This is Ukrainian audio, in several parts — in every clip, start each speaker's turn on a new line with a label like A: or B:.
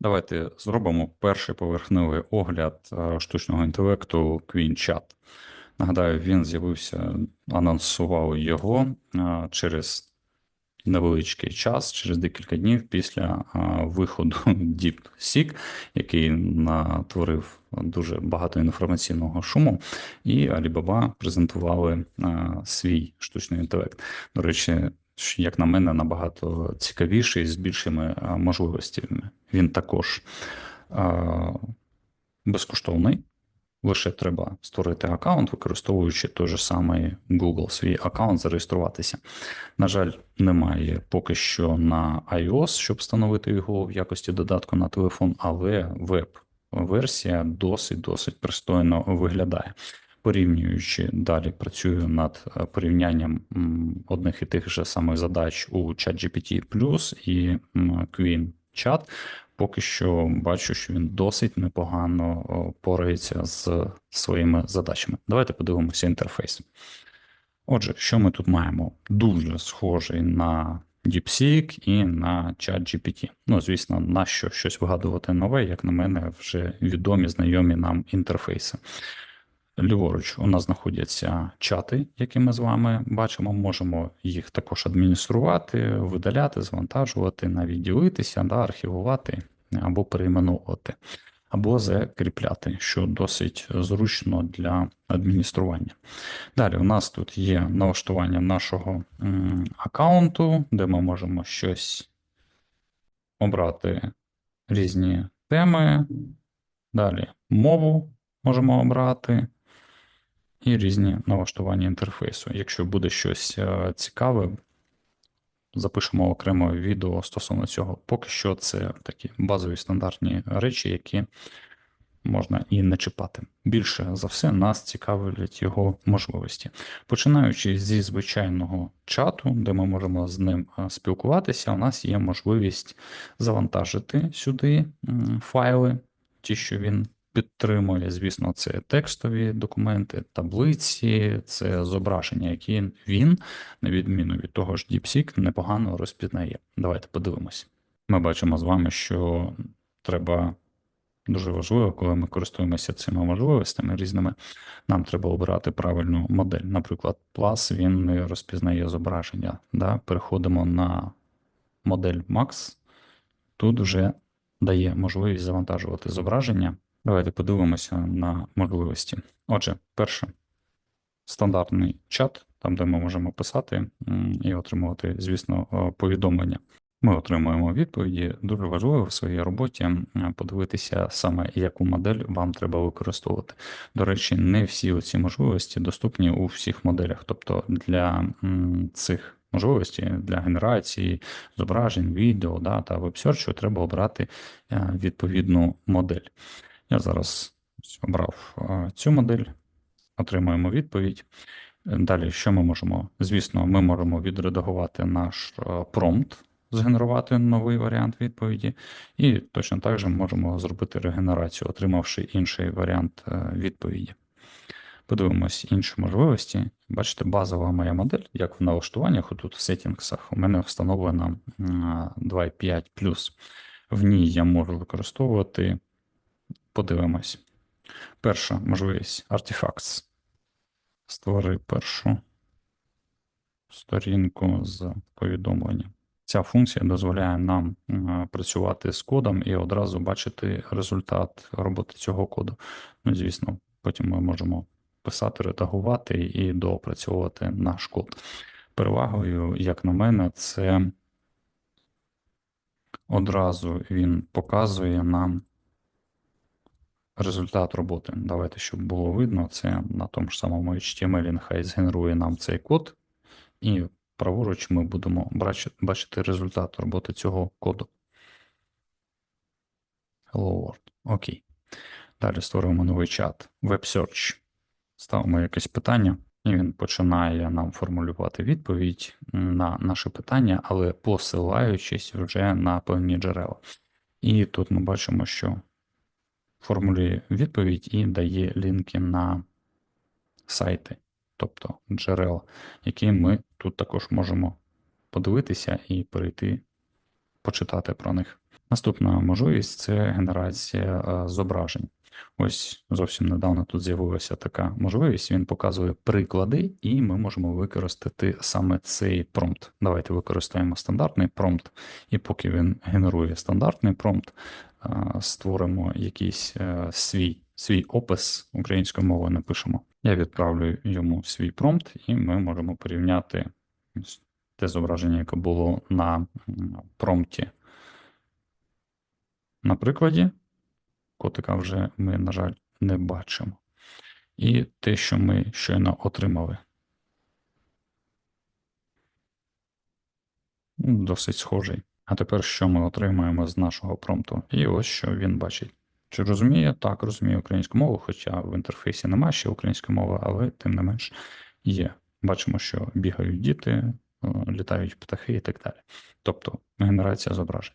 A: Давайте зробимо перший поверхневий огляд е, штучного інтелекту QueenChat. Нагадаю, він з'явився, анонсували його е, через невеличкий час, через декілька днів після е, виходу DeepSeek, який натворив дуже багато інформаційного шуму, і Alibaba презентували свій штучний інтелект. До речі, як на мене, набагато цікавіший з більшими е, можливостями. Він також е, безкоштовний. Лише треба створити аккаунт, використовуючи той же самий Google свій аккаунт, зареєструватися. На жаль, немає поки що на iOS, щоб встановити його в якості додатку на телефон, але веб-версія досить-досить пристойно виглядає. Порівнюючи далі, працюю над е, порівнянням одних і тих же самих задач у ChatGPT Plus і Queen Chat. Поки що бачу, що він досить непогано порається з своїми задачами. Давайте подивимося інтерфейс. Отже, що ми тут маємо? Дуже схожий на DeepSeek і на ChatGPT. Ну, звісно, на що щось вигадувати нове, як на мене, вже відомі, знайомі нам інтерфейси. Ліворуч у нас знаходяться чати, які ми з вами бачимо. Можемо їх також адмініструвати, видаляти, завантажувати, навіть ділитися, да, архівувати або перейменовувати, або закріпляти, що досить зручно для адміністрування. Далі у нас тут є налаштування нашого аккаунту, де ми можемо щось обрати різні теми. Далі мову можемо обрати і різні налаштування інтерфейсу. Якщо буде щось е, цікаве, запишемо окремо відео стосовно цього. Поки що це такі базові стандартні речі, які можна і не чіпати. Більше за все нас цікавлять його можливості. Починаючи зі звичайного чату, де ми можемо з ним е, спілкуватися, у нас є можливість завантажити сюди файли, ті, що він підтримує, звісно, це текстові документи, таблиці, це зображення, які він, на відміну від того ж DeepSeek, непогано розпізнає. Давайте подивимось. Ми бачимо з вами, що треба дуже важливо, коли ми користуємося цими можливостями різними, нам треба обирати правильну модель. Наприклад, Plus він розпізнає зображення. Да? Переходимо на модель Max. Тут вже дає можливість завантажувати зображення. Давайте подивимося на можливості. Отже, перше, стандартний чат, там, де ми можемо писати і отримувати, звісно, повідомлення. Ми отримуємо відповіді. Дуже важливо в своїй роботі подивитися саме, яку модель вам треба використовувати. До речі, не всі ці можливості доступні у всіх моделях. Тобто для цих можливостей для генерації зображень, відео да, та веб-серчу треба обрати е, відповідну модель. Я зараз обрав цю модель, отримуємо відповідь. Далі, що ми можемо? Звісно, ми можемо відредагувати наш промпт, згенерувати новий варіант відповіді, і точно так же можемо зробити регенерацію, отримавши інший варіант е, відповіді. Подивимось інші можливості. Бачите, базова моя модель, як в налаштуваннях, отут в сеттінгсах, у мене встановлена 2.5. В ній я можу використовувати подивимось. Перша можливість Artifacts. Створи першу сторінку з повідомленням. Ця функція дозволяє нам працювати з кодом і одразу бачити результат роботи цього коду. Ну, звісно, потім ми можемо писати, редагувати і доопрацьовувати наш код. Перевагою, як на мене, це одразу він показує нам результат роботи. Давайте, щоб було видно, це на тому ж самому HTML, нехай згенерує нам цей код, і праворуч ми будемо бачити результат роботи цього коду. Hello World. Окей. Далі створюємо новий чат. Web Search. Ставимо якесь питання, і він починає нам формулювати відповідь на наше питання, але посилаючись вже на певні джерела. І тут ми бачимо, що формулює відповідь і дає лінки на сайти, тобто джерела, які ми тут також можемо подивитися і перейти, почитати про них. Наступна можливість це генерація е, зображень. Ось зовсім недавно тут з'явилася така можливість. Він показує приклади, і ми можемо використати саме цей промпт. Давайте використаємо стандартний промпт, і поки він генерує стандартний промпт, створимо якийсь е, свій свій опис українською мовою напишемо. Я відправлю йому свій промпт, і ми можемо порівняти те зображення, яке було на промпті. На прикладі, котика вже ми, на жаль, не бачимо. І те, що ми щойно отримали. Досить схожий. А тепер що ми отримаємо з нашого промпту? І ось що він бачить. Чи розуміє? Так, розуміє українську мову, хоча в інтерфейсі немає ще української мови, але тим не менш є. Бачимо, що бігають діти, е, літають птахи і так далі. Тобто генерація зображень.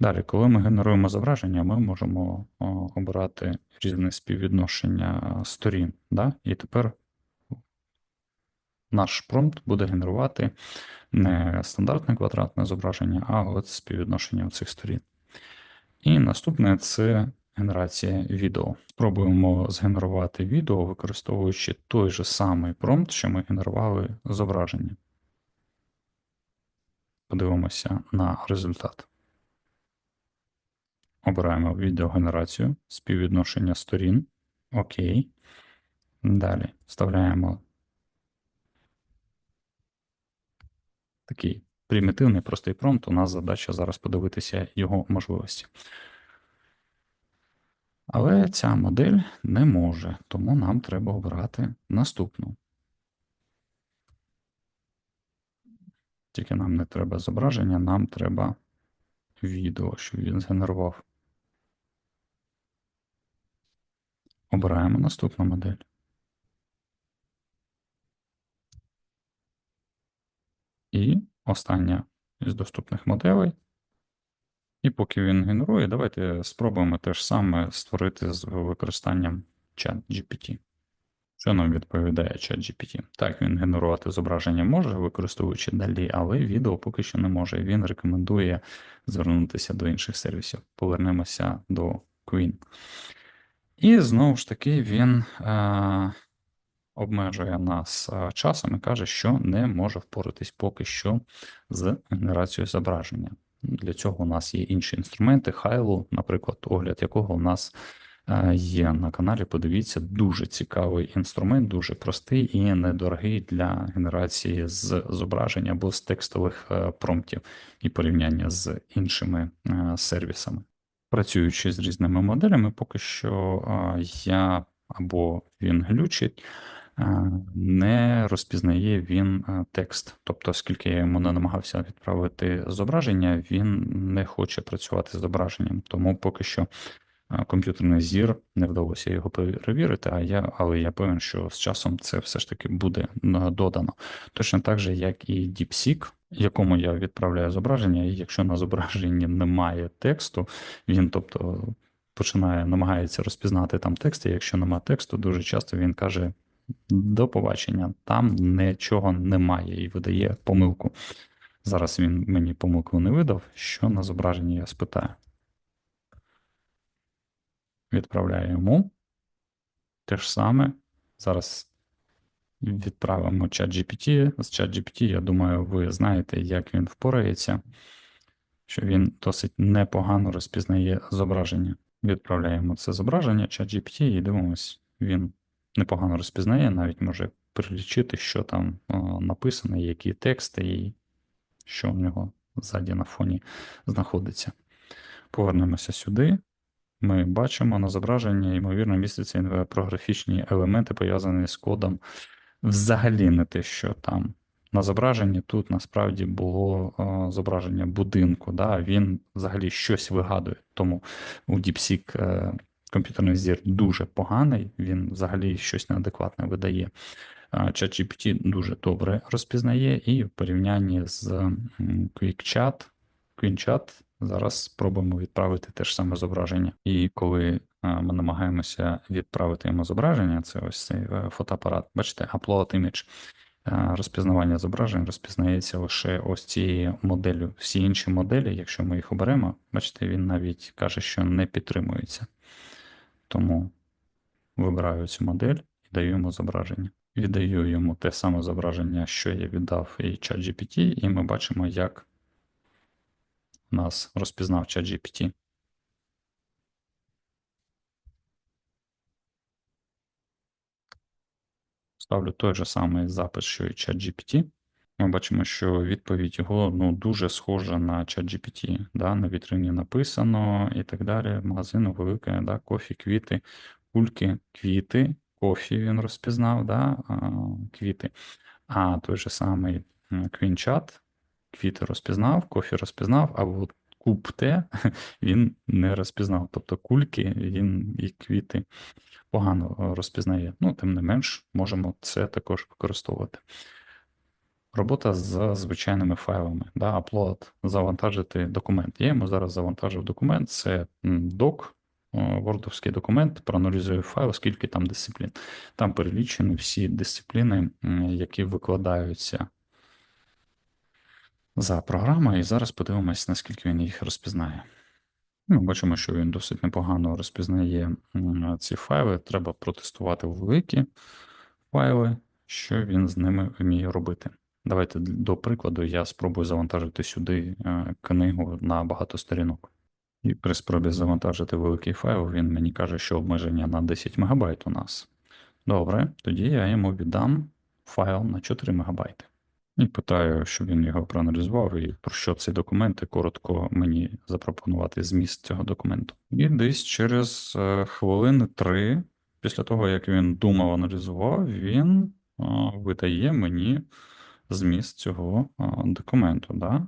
A: Далі, коли ми генеруємо зображення, ми можемо обирати різне співвідношення сторін. Да? І тепер наш промпт буде генерувати не стандартне квадратне зображення, а от співвідношення цих сторін. І наступне це генерація відео. Спробуємо згенерувати відео, використовуючи той же самий промпт, що ми генерували зображення. Подивимося на результат. Обираємо відеогенерацію, співвідношення сторін. Окей. Далі вставляємо такий примітивний простий промпт. У нас задача зараз подивитися його можливості. Але ця модель не може, тому нам треба обрати наступну. Тільки нам не треба зображення, нам треба відео, щоб він згенерував. Обираємо наступну модель. І остання із доступних моделей. І поки він генерує, давайте спробуємо те ж саме створити з використанням ChatGPT. Що нам відповідає ChatGPT? Так, він генерувати зображення може, використовуючи далі, але відео поки що не може. Він рекомендує звернутися до інших сервісів. Повернемося до Queen. І знову ж таки він е, обмежує нас е, часом і каже, що не може впоратись поки що з генерацією зображення. Для цього у нас є інші інструменти, Хайло, наприклад, огляд якого у нас е, є на каналі. Подивіться, дуже цікавий інструмент, дуже простий і недорогий для генерації з зображень або з текстових е, промптів і порівняння з іншими сервісами. Працюючи з різними моделями, поки що я або він глючить, не розпізнає він текст. Тобто, оскільки я йому не намагався відправити зображення, він не хоче працювати з зображенням. Тому поки що комп'ютерний зір не вдалося його перевірити, а я, але я певен, що з часом це все ж таки буде додано. Точно так же, як і DeepSeek, якому я відправляю зображення, і якщо на зображенні немає тексту, він тобто починає намагається розпізнати там текст, і якщо немає тексту, дуже часто він каже. До побачення, там нічого немає і видає помилку. Зараз він мені помилку не видав, що на зображенні я спитаю. Відправляю йому. Те ж саме. Зараз відправимо чат GPT. З чат я думаю, ви знаєте, як він впорається, що він досить непогано розпізнає зображення. Відправляємо це зображення, чат GPT, і дивимось, він непогано розпізнає, навіть може перелічити, що там написано, які тексти і що в нього ззаді на фоні знаходиться. Повернемося сюди. Ми бачимо на зображенні, ймовірно, містяться інфографічні елементи, пов'язані з кодом. Взагалі не те, що там на зображенні тут насправді було о, зображення будинку. Да? Він взагалі щось вигадує. Тому у DeepSeek комп'ютерний зір дуже поганий, він взагалі щось неадекватне видає. ChatGPT дуже добре розпізнає, і в порівнянні з QuickChat, QuickChat Зараз спробуємо відправити те ж саме зображення. І коли ми намагаємося відправити йому зображення, це ось цей е, фотоапарат, бачите, upload image. Розпізнавання зображень розпізнається лише ось цією моделлю. Всі інші моделі, якщо ми їх оберемо, бачите, він навіть каже, що не підтримується. Тому вибираю цю модель і даю йому зображення. Віддаю йому те саме зображення, що я віддав і ChatGPT, і ми бачимо, як нас розпізнав ChatGPT. Ставлю той же самий запис, що і ChatGPT. Ми бачимо, що відповідь його ну, дуже схожа на ChatGPT. Да? На вітрині написано і так далі. Магазину велике, да? кофі, квіти, кульки, квіти, кофі він розпізнав, да? а, квіти. А той же самий квінчат, квіти розпізнав, кофі розпізнав, а от купте він не розпізнав. Тобто кульки він і квіти погано розпізнає. Ну, тим не менш, можемо це також використовувати. Робота з звичайними файлами. Да, Upload, завантажити документ. Я йому зараз завантажив документ, це док, вордовський документ, проаналізую файл, скільки там дисциплін. Там перелічені всі дисципліни, які викладаються за програмою, і зараз подивимось, наскільки він їх розпізнає. Ми бачимо, що він досить непогано розпізнає ці файли. Треба протестувати великі файли, що він з ними вміє робити. Давайте до прикладу я спробую завантажити сюди е, книгу на багато сторінок. І при спробі завантажити великий файл, він мені каже, що обмеження на 10 МБ у нас. Добре, тоді я йому віддам файл на 4 МБ. І питаю, щоб він його проаналізував, і про що цей документ, і коротко мені запропонувати зміст цього документу. І десь через е, хвилини три, після того, як він думав, аналізував, він видає мені зміст цього документу. Да?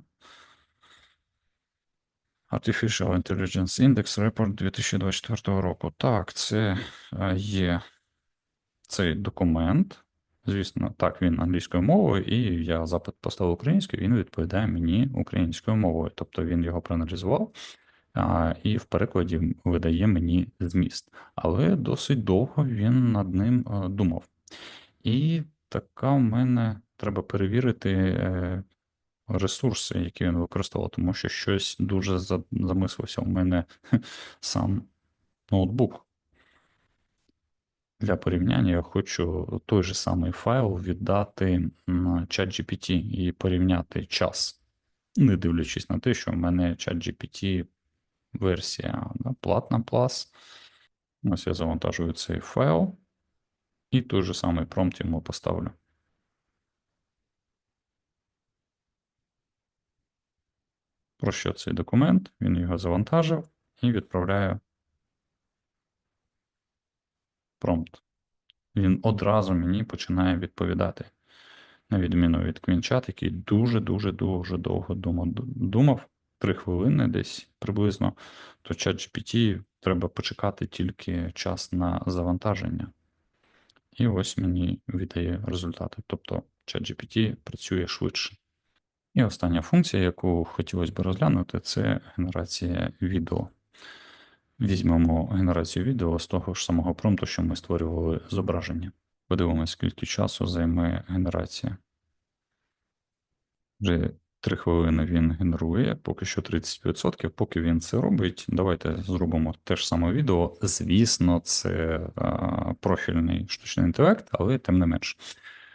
A: Artificial Intelligence Index Report 2024 року. Так, це е, є цей документ. Звісно, так, він англійською мовою, і я запит поставив українською, він відповідає мені українською мовою. Тобто він його проаналізував а, і в перекладі видає мені зміст. Але досить довго він над ним а, думав. І така в мене треба перевірити е, ресурси, які він використовував, тому що щось дуже замислився у мене сам ноутбук. Для порівняння я хочу той же самий файл віддати на ChatGPT і порівняти час, не дивлячись на те, що в мене ChatGPT версія да, платна плас. Ось я завантажую цей файл, і той же самий промпт йому поставлю. Про що цей документ? Він його завантажив і відправляю промпт. Він одразу мені починає відповідати. На відміну від Квінчат, який дуже-дуже дуже довго думав, 3 хвилини десь приблизно, то ChatGPT треба почекати тільки час на завантаження. І ось мені віддає результати. Тобто ChatGPT працює швидше. І остання функція, яку хотілося б розглянути, це генерація відео. Візьмемо генерацію відео з того ж самого промпту, що ми створювали зображення. Подивимось, скільки часу займе генерація. Вже 3 хвилини він генерує, поки що 30%. Поки він це робить, давайте зробимо те ж саме відео. Звісно, це профільний штучний інтелект, але тим не менш.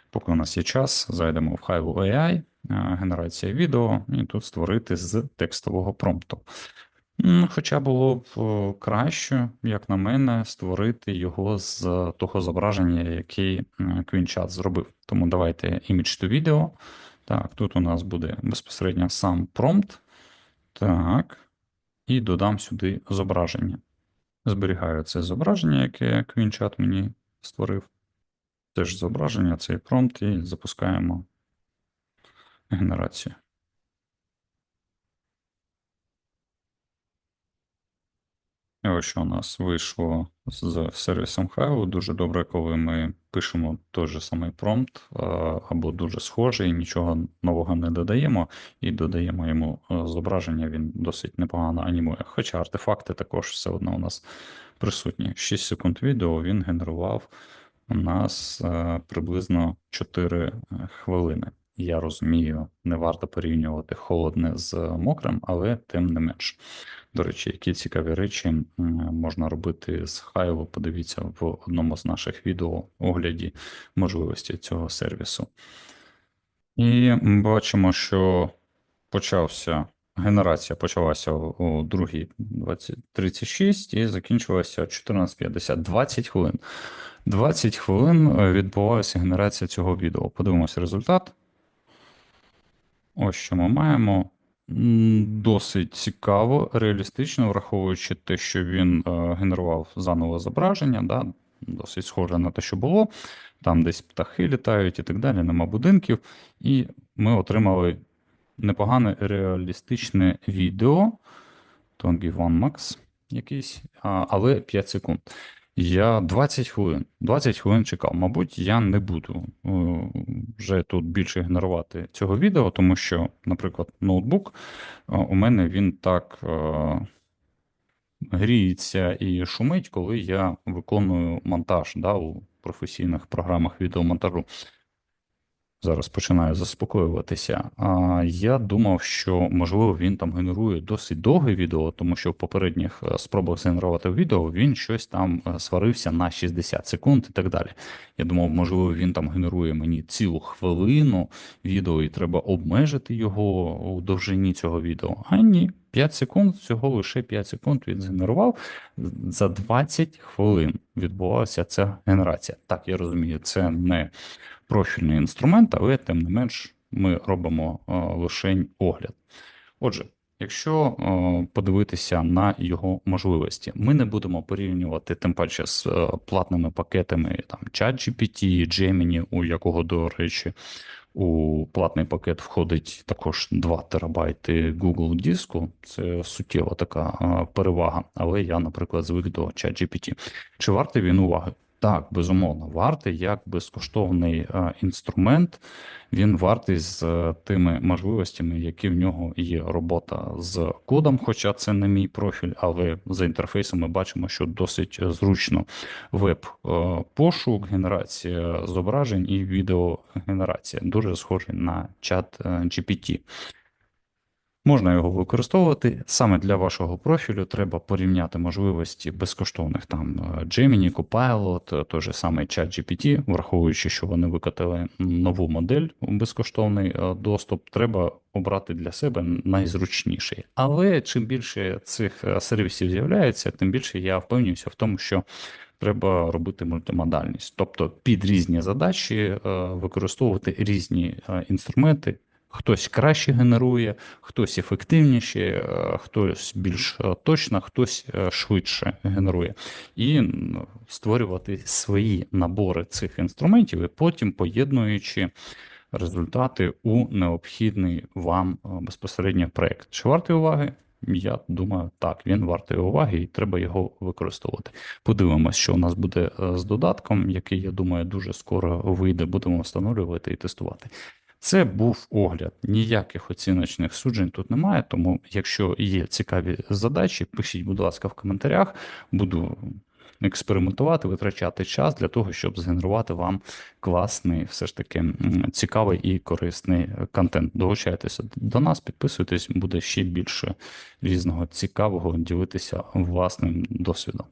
A: Поки у нас є час, зайдемо в Hive AI, генерація відео, і тут створити з текстового промпту. Хоча було б краще, як на мене, створити його з того зображення, який Квінчат зробив. Тому давайте image to video. Так, тут у нас буде безпосередньо сам промпт. Так. І додам сюди зображення. Зберігаю це зображення, яке Квінчат мені створив. Теж зображення, цей промпт, і запускаємо генерацію. І ось що у нас вийшло з сервісом Hive. Дуже добре, коли ми пишемо той же самий промпт або дуже схожий, нічого нового не додаємо, і додаємо йому зображення, він досить непогано анімує. Хоча артефакти також все одно у нас присутні. 6 секунд відео він генерував у нас е, приблизно 4 хвилини. Я розумію, не варто порівнювати холодне з мокрим, але тим не менш. До речі, які цікаві речі можна робити з Хайло. Подивіться в одному з наших відео огляді можливості цього сервісу. І бачимо, що почався генерація почалася у 2.36 і закінчилася 14.50. 20 хвилин. 20 хвилин е, відбувалася генерація цього відео. Подивимося результат. Ось що ми маємо. Досить цікаво, реалістично, враховуючи те, що він е, генерував заново зображення, да, досить схоже на те, що було. Там десь птахи літають і так далі, нема будинків. І ми отримали непогане реалістичне відео. Tongi One Max якийсь, але 5 секунд. Я 20 хвилин. 20 хвилин чекав. Мабуть, я не буду е, вже тут більше генерувати цього відео, тому що, наприклад, ноутбук е, у мене він так е, гріється і шумить, коли я виконую монтаж да, у професійних програмах відеомонтажу. Зараз починаю заспокоюватися. А я думав, що можливо він там генерує досить довге відео, тому що в попередніх е, спробах згенерувати відео він щось там е, сварився на 60 секунд і так далі. Я думав, можливо, він там генерує мені цілу хвилину відео, і треба обмежити його у довжині цього відео. А ні, 5 секунд, всього лише 5 секунд він згенерував. За 20 хвилин відбувалася ця генерація. Так, я розумію, це не профільний інструмент, але тим не менш ми робимо е, лише огляд. Отже, якщо е, подивитися на його можливості, ми не будемо порівнювати тим паче з е, платними пакетами там ChatGPT, Gemini, у якого, до речі, у платний пакет входить також 2 терабайти Google диску. Це суттєва така перевага. Але я, наприклад, звик до ChatGPT. Чи вартий він уваги? Так, безумовно, вартий як безкоштовний е, інструмент. Він вартий з е, тими можливостями, які в нього є робота з кодом, хоча це не мій профіль, але за інтерфейсом ми бачимо, що досить зручно веб-пошук, генерація зображень і відеогенерація. Дуже схожий на чат е, GPT. Можна його використовувати. Саме для вашого профілю треба порівняти можливості безкоштовних там е, Gemini, Copilot, той же самий ChatGPT, враховуючи, що вони викатили нову модель безкоштовний е, доступ, треба обрати для себе найзручніший. Але чим більше цих е, сервісів з'являється, тим більше я впевнююся в тому, що треба робити мультимодальність, тобто під різні задачі використовувати різні інструменти. Хтось краще генерує, хтось ефективніше, е, хтось більш е, точно, хтось е, швидше генерує, і створювати свої набори цих інструментів, і потім поєднуючи результати у необхідний вам безпосередньо проєкт. Чи вартий уваги? Я думаю, так, він вартий уваги і треба його використовувати. Подивимось, що у нас буде з додатком, який, я думаю, дуже скоро вийде, будемо встановлювати і тестувати. Це був огляд. Ніяких оціночних суджень тут немає. Тому, якщо є цікаві задачі, пишіть, будь ласка, в коментарях. Буду експериментувати, витрачати час для того, щоб згенерувати вам класний, все ж таки цікавий і корисний контент. Долучайтеся до нас, підписуйтесь, буде ще більше різного цікавого ділитися власним досвідом.